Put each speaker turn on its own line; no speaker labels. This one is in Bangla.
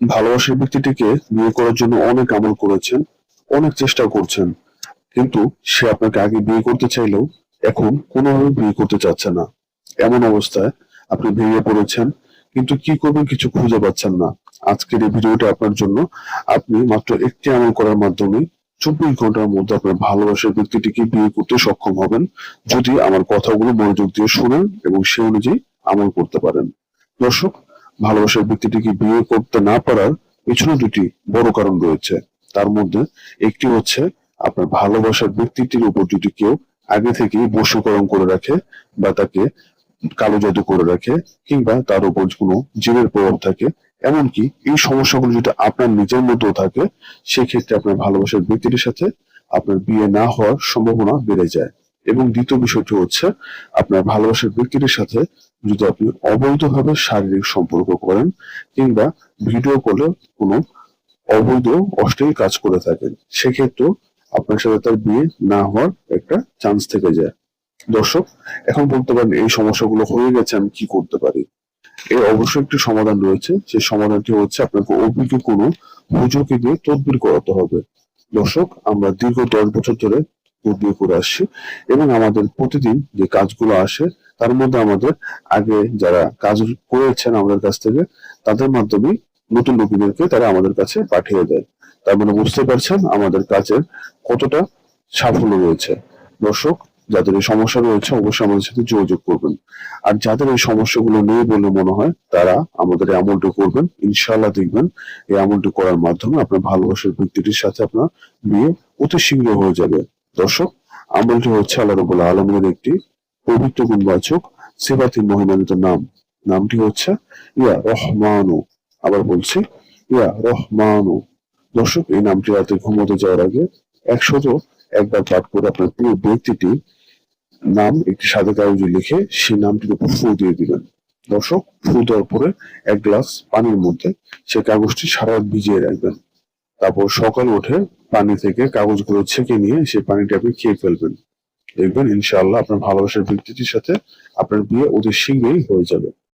ভালোবাসার ব্যক্তিটিকে বিয়ে করার জন্য অনেক আমল করেছেন, অনেক চেষ্টা করছেন, কিন্তু সে আপনাকে আগে বিয়ে করতে চাইলেও এখন কোনোভাবে বিয়ে করতে চাচ্ছে না। এমন অবস্থায় আপনি ভেঙে পড়েছেন, কিন্তু কি করবেন কিছু খুঁজে পাচ্ছেন না। আজকের এই ভিডিওটা আপনার জন্য। আপনি মাত্র একটি আমল করার মাধ্যমে চব্বিশ ঘণ্টার মধ্যে আপনার ভালোবাসার ব্যক্তিটিকে বিয়ে করতে সক্ষম হবেন, যদি আমার কথাগুলো মনোযোগ দিয়ে শুনেন এবং সে অনুযায়ী আমল করতে পারেন। দর্শক ভালোবাসার ব্যক্তিটিকে বিয়ে করতে না পারার পিছনে দুটি বড় কারণ রয়েছে। তার মধ্যে একটি হচ্ছে, আপনার ভালোবাসার ব্যক্তিটির উপর যদি কেউ আগে থেকেই বশীকরণ করে রাখে বা তাকে কালো জাদু করে রাখে কিংবা তার উপর কোনো জীবের প্রভাব থাকে, এমনকি এই সমস্যাগুলো যদি আপনার নিজের মধ্যেও থাকে, সেক্ষেত্রে আপনার ভালোবাসার ব্যক্তিটির সাথে আপনার বিয়ে না হওয়ার সম্ভাবনা বেড়ে যায়। এবং দ্বিতীয় বিষয়টি হচ্ছে আপনার ভালোবাসার ব্যক্তিটির সাথে যদি আপনি অবৈধভাবে শারীরিক সম্পর্ক করেন কিংবা ভিডিও কলে কোনো অবৈধ, অশ্লীল কাজ করে থাকেন, সেক্ষেত্রেও আপনার সাথে তার বিয়ে না হওয়ার একটা চান্স থেকে যায়। দর্শক, এখন বলতে পারেন এই সমস্যাগুলো হয়ে গেছে, আমি কি করতে পারি? এর অবশ্যই একটি সমাধান রয়েছে, সেই সমাধানটি হচ্ছে আপনাকে অভিজ্ঞ কোনো হুজুরকে দিয়ে তদবির করাতে হবে। দর্শক, আমরা দীর্ঘ দশ বছর ধরে তদবির করে আসছি। এবং আমাদের প্রতিদিন যে কাজগুলো আসে, তার মধ্যে আমাদের আগে যারা কাজ করেছেন আমাদের কাছ থেকে, তাদের মাধ্যমে নতুন রোগীদেরকে তারা আমাদের কাছে পাঠিয়ে দেয় তার মানে বুঝতে পারছেন আমাদের কাজের কতটা সাফল্য রয়েছে। দর্শক, যাদের এই সমস্যা রয়েছে, অবশ্যই আমাদের সাথে যোগাযোগ করবেন। আর যাদের এই সমস্যাগুলো নেই বলে মনে হয়, তারা আমাদের এই আমলটি করবেন। ইনশাল্লাহ দেখবেন এই আমলটি করার মাধ্যমে আপনার ভালোবাসার ব্যক্তিটির সাথে আপনার বিয়ে অতি শীঘ্র হয়ে যাবে। দর্শক, আমলটি হচ্ছে আল্লাহ রবুল আলমের একটি পবিত্র গুণবাচক সেবাতি মহিমানিত নাম। নামটি হচ্ছে, ইয়া রহমানু। আবার বলছি, ইয়া রহমানু। দর্শক, এই নামটি রাতে ঘুমোতে যাওয়ার আগে একশত একবার পাঠ করে আপনার প্রিয় ব্যক্তিটি নাম একটি সাদা কাগজে লিখে সেই নামটির উপর ফু দিয়ে দিবেন। দর্শক, ফু দেওয়ার পরে এক গ্লাস পানির মধ্যে সেই কাগজটি সারা ভিজিয়ে রাখবেন। তারপর সকাল উঠে পানি থেকে কাগজগুলো ছেঁকে নিয়ে সেই পানিটা আপনি খেয়ে ফেলবেন। দেখবেন ইনশাআল্লাহ আপনার ভালোবাসার ব্যক্তিটির সাথে আপনার বিয়ে অতি শীঘ্রই হয়ে যাবে।